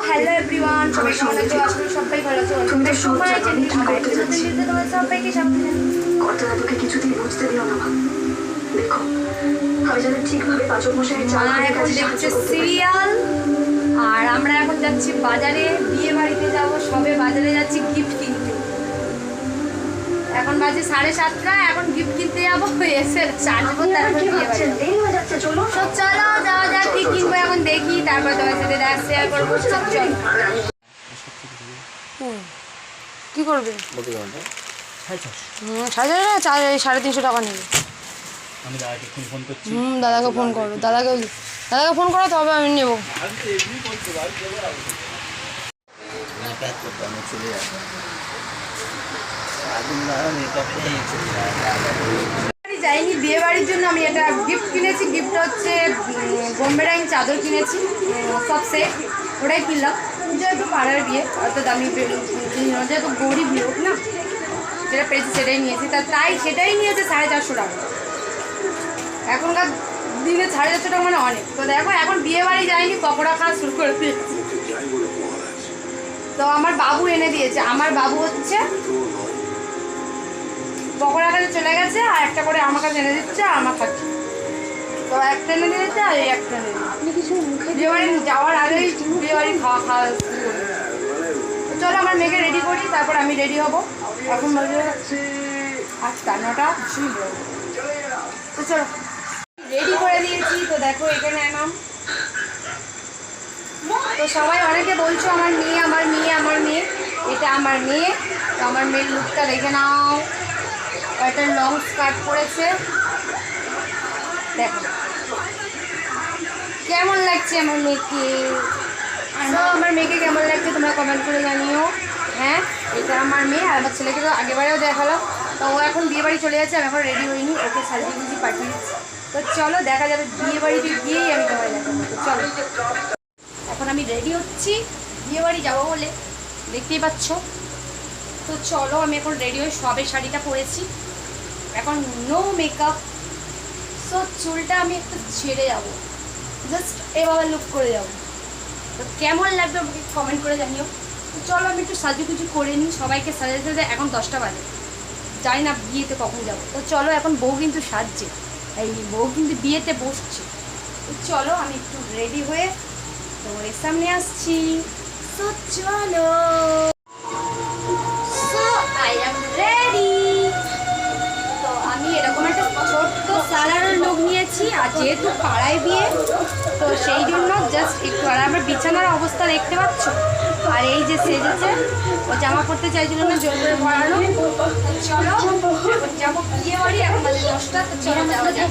Hello everyone সবাই কেমন আছো? আশা সবাই ভালো আছো। তোমাদের সবাই জানি তোমাদের সবাইকে সামনে। কর্তা দাদুকে কিছুতেই বুঝতে দিও না মা। দেখো আমি যেন ঠিকভাবে পাচক মশাইয়ের চাল মা এখন দেখছে সিরিয়াল আর আমরা এখন যাচ্ছি বাজারে। বিয়ে বাড়িতে যাব সবে বাজারে যাচ্ছি গিফট কিনতে। এখন বাজে সাড়ে সাতটা এখন গিফট কিনতে যাব এসে তারপর যাচ্ছে চলো যাওয়া যাক কি কিনবো এখন দেখি তারপর তোমার সাথে দেখা শেয়ার করব সব চলো। কি করবে? সাড়ে চারশো। সাড়ে তিনশো টাকা নেবে। আমি দাদাকে ফোন ফোন করছি। হুম দাদাকে ফোন করো দাদাকে দাদাকে ফোন করো তবে আমি নেব। মেকআপ করতে আমি চলে যাইনি বিয়ে বাড়ির জন্য আমি একটা গিফট কিনেছি গিফট হচ্ছে বোম্বে ডাইং চাদর কিনেছি সব সেট ওটাই কিনলাম। যেহেতু পাড়ার বিয়ে, অত দামি যেহেতু গরিব লোক না, যেটা পেয়েছি সেটাই নিয়েছি। তা তাই সেটাই নিয়েছে সাড়ে চারশো টাকা। এখনকার দিনে সাড়ে চারশো টাকা মানে অনেক। তো দেখো, এখন বিয়ে বাড়ি যায়নি পকোড়া খাওয়া শুরু করে দিয়েছি। তো আমার বাবু এনে দিয়েছে। আমার বাবু হচ্ছে পকোড়া কাছে চলে গেছে আর একটা করে আমার কাছে এনে দিচ্ছে আর আমার খাচ্ছে। তো একটা এনে দিয়েছে আর এই একটা এনে বিয়ে বাড়ি যাওয়ার আগেই বিয়ে বাড়ি খাওয়া খাওয়া চলো আমার মেয়েকে রেডি করি তারপর আমি রেডি হব। এখন বাজে আটটা নটা তো চলো। রেডি করে দিয়েছি তো দেখো এখানে এনাম তো সবাই অনেকে বলছো আমার মেয়ে আমার মেয়ে আমার মেয়ে এটা আমার মেয়ে তো আমার মেয়ের লুকটা দেখে নাও। একটা লং স্কার্ট পরেছে দেখো। কেমন লাগছে আমার মেয়েকে? আমার মেয়েকে কেমন লাগছে তোমরা কমেন্ট করে জানিও। হ্যাঁ এটা আমার মেয়ে আর আমার ছেলেকে তো আগেবারেও দেখালাম। তো ও এখন বিয়ে বাড়ি চলে যাচ্ছে, আমি এখন রেডি হইনি, ওকে সাজিয়ে গুজি পাঠিয়ে দিচ্ছি। তো চলো, দেখা যাবে বিয়ে বাড়িতে গিয়েই আমি তোমায় দেখাবো। চলো। এখন আমি রেডি হচ্ছি বিয়ে বাড়ি যাব বলে। দেখতেই পাচ্ছ? তো চলো, আমি এখন রেডি হয়ে সবে শাড়িটা পরেছি। এখন নো মেকআপ সো চুলটা আমি একটু ছেড়ে যাব। জাস্ট এভাবে লুক করে যাব। তো কেমন লাগবে আমাকে কমেন্ট করে জানিও। তো চলো, আমি একটু সাজুগুজু করে নিই। সবাইকে সাজাতে সাজাতে এখন দশটা বাজে। জানি না বিয়েতে কখন যাব। তো চলো, এখন বউ কিন্তু সাজছে। এই বউ কিন্তু বিয়েতে বসছে। তো চলো, আমি একটু রেডি হয়ে তোমাদের সামনে আসছি। তো চলো। যেহেতু বিয়ে তো সেই জন্য জাস্ট একটু আর আমার বিছানার অবস্থা দেখতে পাচ্ছ? আর এই যে সেজেছে, ও জামা পরতে চাইছিল না, জোর করে তো চলো যাব বিয়ে বাড়ি, এখন বাজে দশটা, তো চলো যাওয়া যাক।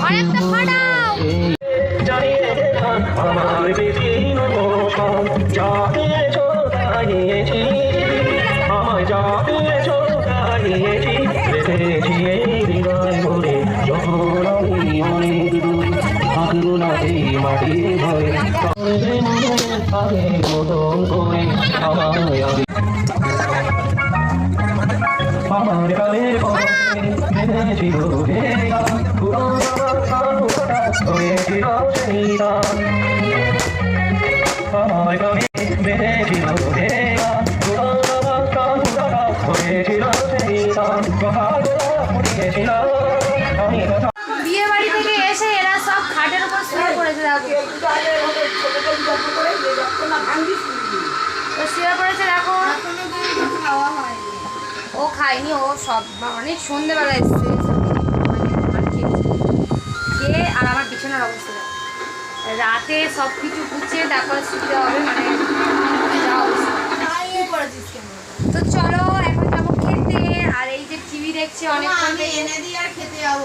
আরেকটা ফাটাও আমার বিভিন্ন যা দিয়েছ দাঁড়িয়েছি আমায় যা দিয়েছ দাঁড়িয়েছি রেখেছি এই হৃদয় ভরে যখন আমি অনেক দূর থাকব না এই মাটির ভয়ে তবে মনে আগের মতন করে আমায় আগে আমার গানের পরে বেঁধেছিল কানুটা হয়েছিল সেই আমার গানে বেঁধেছিল তো শুয়ে পড়েছে দেখো। খাওয়া হয়নি। ও খায়নি ও সব অনেক সন্ধেবেলা এসছে। খেয়ে আর আমার বিছানার অবস্থা রাতে সব কিছু গুছিয়ে তারপর শুতে হবে মানে যা অবস্থা। তো চলো এখন যাব খেতে। আর এই যে টিভি দেখছি অনেকক্ষণ। এনে দিই আর খেতে যাব।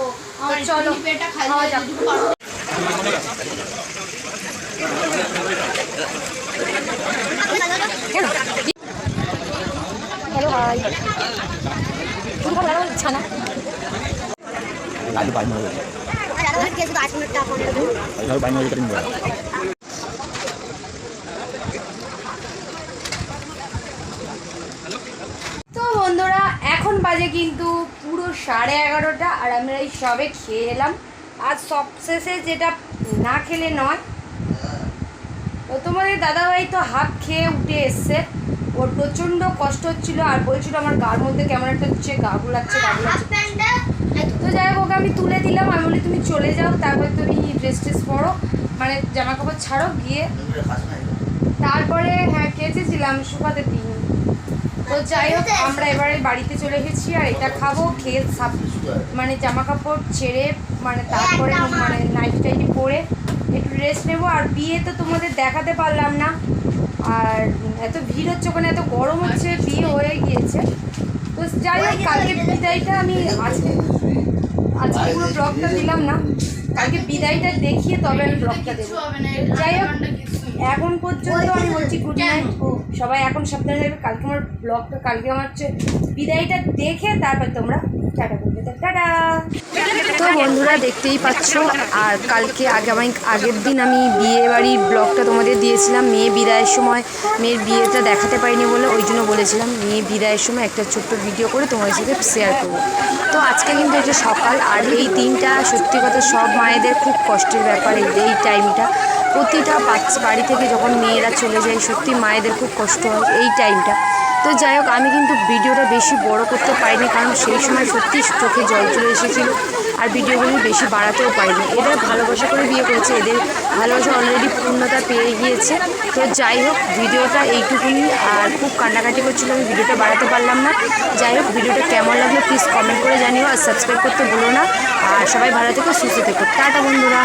তো বন্ধুরা এখন বাজে কিন্তু পুরো সাড়ে এগারোটা আর আমরা এই সবে খেয়ে এলাম। আর সবশেষে যেটা না খেলে নয়। তো তোমাদের দাদাভাই তো হাফ খেয়ে উঠে এসছে। ওর প্রচণ্ড কষ্ট হচ্ছিল আর বলছিল আমার গার মধ্যে কেমন একটা হচ্ছে গা গুলাচ্ছে গা গুলাচ্ছে। তো যাই হোক ওকে আমি তুলে দিলাম। আমি বলি তুমি চলে যাও তারপরে তুমি ড্রেস ট্রেস পরো। মানে জামা কাপড় ছাড়ো গিয়ে তারপরে হ্যাঁ কেচেছিলাম শুকাতে দিই তো যাই হোক আমরা এবারে বাড়িতে চলে এসেছি আর এটা খাব খেয়ে সাপ মানে জামা কাপড় ছেড়ে মানে তারপরে মানে নাইট টাইটি পরে একটু রেস্ট নেব। আর বিয়ে তো তোমাদের দেখাতে পারলাম না। আর এত ভিড় হচ্ছে ওখানে, এত গরম হচ্ছে, বিয়ে হয়ে গিয়েছে। তো যাই হোক, কালকে বিদায়টা আমি আজকে আজকে পুরো ব্লগটা দিলাম না। কালকে বিদায়টা দেখিয়ে তবে আমি ব্লগটা দেবো। যাই হোক। এখন পর্যন্ত আমি বলছি গুড নাইট সবাই এখন সাবধানে থাকবে কালকে আমার ব্লগটা কালকে আমার হচ্ছে বিদায়টা দেখে তারপর তোমরা টাটা করবে। টাটা! তো বন্ধুরা দেখতেই পাচ্ছ, আর কালকে আগে আমি আগের দিন আমি বিয়ে বাড়ির ব্লগটা তোমাদের দিয়েছিলাম, মেয়ে বিদায়ের সময়। মেয়ের বিয়েটা দেখাতে পারিনি বলে ওই জন্য বলেছিলাম, মেয়ে বিদায়ের সময় একটা ছোট্ট ভিডিও করে তোমাদের সাথে শেয়ার করব। তো আজকে কিন্তু এটা সকাল, আর এই দিনটা সত্যি কথা সব মায়েদের খুব কষ্টের ব্যাপার এই টাইমটা প্রতিটা বাচ্চা বাড়ি থেকে যখন মেয়েরা চলে যায়, সত্যি মায়েদের খুব কষ্ট হয় এই টাইমটা তো যাই হোক, আমি কিন্তু ভিডিওটা বেশি বড় করতে পারিনি, কারণ সেই সময় সত্যি চোখে জল চলে এসেছিল আর ভিডিওগুলি বেশি বাড়াতেও পারিনি। এরা ভালোবাসা করে বিয়ে করেছে, এদের ভালোবাসা অলরেডি পূর্ণতা পেয়ে গিয়েছে। তো যাই হোক, ভিডিওটা এইটুকুনি আর খুব কান্নাকাটি করছিল আমি, ভিডিওটা বাড়াতে পারলাম না। যাই হোক, ভিডিওটা কেমন লাগল প্লিজ কমেন্ট করে জানিও, আর সাবস্ক্রাইব করতে ভুলো না। আর সবাই ভালো থেকো, সুস্থ থেকো। টাটা বন্ধুরা।